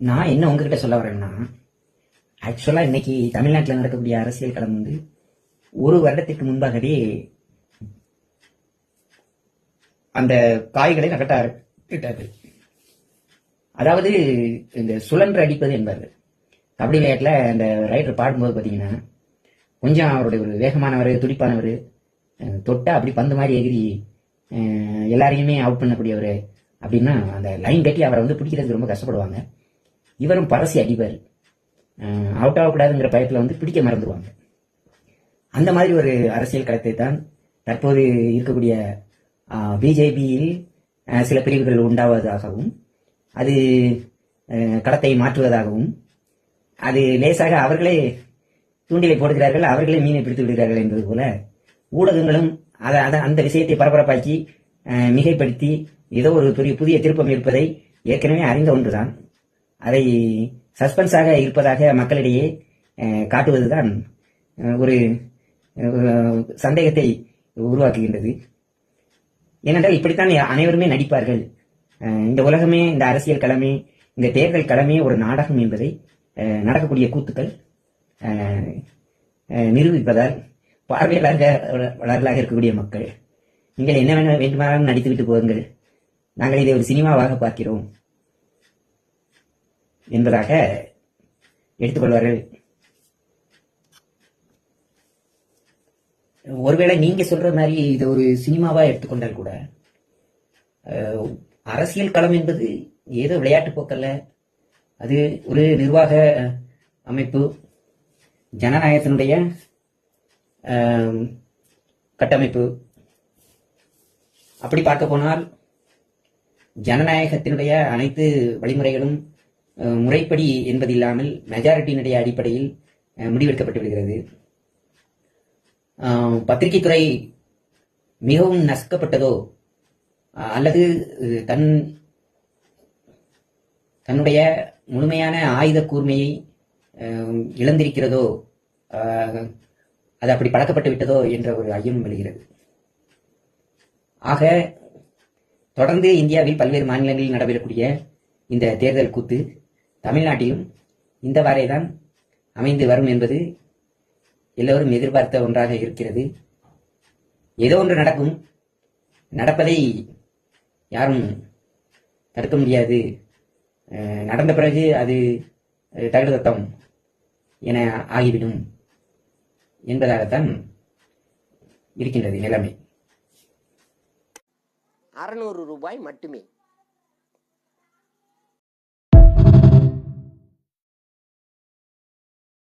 நான் என்ன உங்ககிட்ட சொல்ல வரேன்னா ஆக்சுவலாக இன்னைக்கு தமிழ்நாட்டில் நடக்கக்கூடிய அரசியல் களம் வந்து ஒரு வருடத்திற்கு முன்பாகவே அந்த காய்களை நகட்ட அதாவது இந்த சுழன்று அடிப்பது என்பார்கள் கபடி விளையாட்டில் அந்த ரைடர் பாடும்போது பார்த்தீங்கன்னா கொஞ்சம் அவருடைய ஒரு வேகமானவர் துடிப்பானவர் தொட்டா அப்படி பந்து மாதிரி எகிரி எல்லாரையுமே அவுட் பண்ணக்கூடியவர் அப்படின்னா அந்த லைன் கட்டி அவரை வந்து பிடிக்கிறதுக்கு ரொம்ப கஷ்டப்படுவாங்க. இவரும் பரசி அடிப்பார் அவுட் ஆகக்கூடாதுங்கிற பயத்தில் வந்து பிடிக்க மறந்துடுவாங்க அந்த மாதிரி ஒரு அரசியல் களத்தை தான் தற்போது இருக்கக்கூடிய பிஜேபியில் சில பிரிவுகள் உண்டாவதாகவும் அது களத்தை மாற்றுவதாகவும் அது லேசாக அவர்களே தூண்டிலை போடுகிறார்கள் அவர்களே மீனை பிடித்து விடுகிறார்கள் என்பது போல ஊடகங்களும் அதை அதை அந்த விஷயத்தை பரபரப்பாக்கி மிகைப்படுத்தி ஏதோ ஒரு பெரிய புதிய திருப்பம் இருப்பதை ஏற்கனவே அறிந்த ஒன்றுதான். அதை சஸ்பென்ஸாக இருப்பதாக மக்களிடையே காட்டுவதுதான் ஒரு சந்தேகத்தை உருவாக்குகின்றது. ஏனென்றால் இப்படித்தான் அனைவருமே நடிப்பார்கள். இந்த உலகமே இந்த அரசியல் களமே இந்த தேர்தல் களமே ஒரு நாடகம் என்பதை நடக்கக்கூடிய கூத்துக்கள் நிரூபிப்பதால் அஹ், நிரூபிப்பதால் பார்வையாளர்களாக இருக்கக்கூடிய மக்கள். நீங்கள் என்ன வேணா வேண்டுமானாலும் நடித்துவிட்டு போங்கள் நாங்கள் இதை ஒரு சினிமாவாக பார்க்கிறோம். என்பதாக எடுத்துக்கொள்வார்கள். ஒருவேளை நீங்க சொல்ற மாதிரி இது ஒரு சினிமாவா எடுத்துக்கொண்டால் கூட அரசியல் களம் என்பது ஏதோ விளையாட்டு போக்கல்ல. அது ஒரு நிர்வாக அமைப்பு ஜனநாயகத்தினுடைய கட்டமைப்பு. அப்படி பார்க்க போனால் ஜனநாயகத்தினுடைய அனைத்து வழிமுறைகளும் முறைப்படி என்பதில்லாமல் மெஜாரிட்டியினுடைய அடிப்படையில் முடிவெடுக்கப்பட்டு விடுகிறது. பத்திரிகை துறை மிகவும் நசுக்கப்பட்டதோ அல்லது தன் தன்னுடைய முழுமையான ஆயுத கூர்மையை இழந்திருக்கிறதோ அது அப்படி பழக்கப்பட்டு விட்டதோ என்ற ஒரு ஐயம் வருகிறது ஆக தொடர்ந்து இந்தியாவில் பல்வேறு மாநிலங்களில் நடைபெறக்கூடிய இந்த தேர்தல் கூத்து தமிழ்நாட்டிலும் இந்த வாரேதான் அமைந்து வரும் என்பது எல்லோரும் எதிர்பார்த்த ஒன்றாக இருக்கிறது. ஏதோ ஒன்று நடக்கும். நடப்பதை யாரும் தடுக்க முடியாது. நடந்த பிறகு அது தகுதத்தம் என ஆகிவிடும் என்பதாகத்தான் இருக்கின்றது நிலைமை. அறநூறு ரூபாய் மட்டுமே.